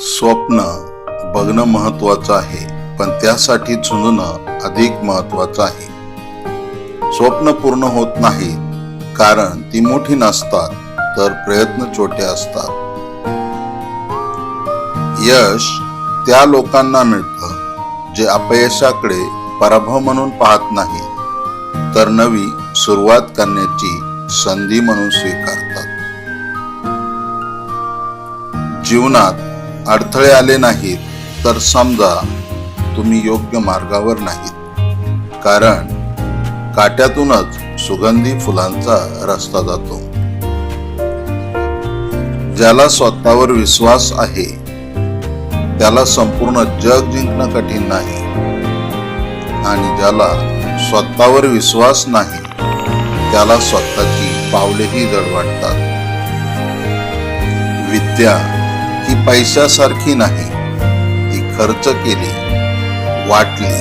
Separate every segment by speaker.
Speaker 1: स्वप्न बघणं महत्वाचं आहे पण त्यासाठी झुंजणं अधिक महत्वाचं आहे. स्वप्न पूर्ण होत नाही कारण ती मोठी नसतात तर प्रयत्न छोटे असतात. यश त्या लोकांना मिळतं जे अपयशाकडे पराभव म्हणून पाहत नाही तर नवी सुरुवात करण्याची संधी म्हणून स्वीकारतात. जीवनात अडथळे आले नाहीत तर समजा तुम्ही योग्य मार्गावर नाहीत. कारण काट्यातूनच सुगंधी फुलांचा रस्ता जातो. ज्याला स्वतःवर विश्वास आहे त्याला संपूर्ण जग जिंकणं कठीण नाही. आणि ज्याला स्वतःवर विश्वास नाही त्याला स्वतःची पावलेही जड वाटतात. विद्या ती पैशासारखी नाही. ती खर्च केली वाटली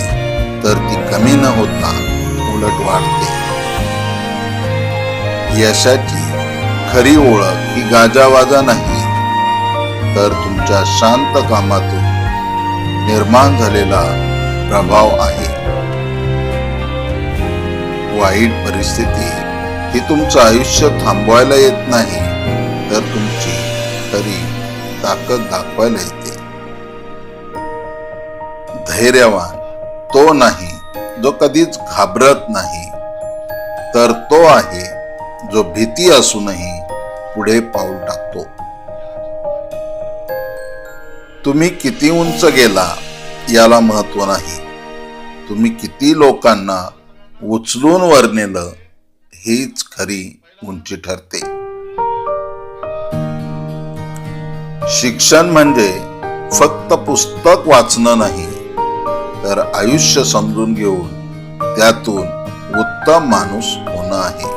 Speaker 1: तर ती कमी न होता उलट वाढते. यशाची खरी ओळख ही गाजावाजा नाही तर तुमच्या शांत कामातून निर्माण झालेला प्रभाव आहे. वाईट परिस्थिती ही तुमचं आयुष्य थांबवायला येत नाही तर तुमची खरी ताकद दाखवायला येते. धैर्यवान तो नाही जो कधीच घाबरत नाही तर तो आहे जो भीती असूनही पुढे पाऊल टाकतो. तुम्ही किती उंच गेला याला महत्त्व नाही. तुम्ही किती लोकांना उचलून वर नेलं हीच खरी उंची ठरते. शिक्षण म्हणजे फक्त पुस्तक वाचणं नाही तर आयुष्य समजून घेऊन त्यातून उत्तम माणूस होणं आहे.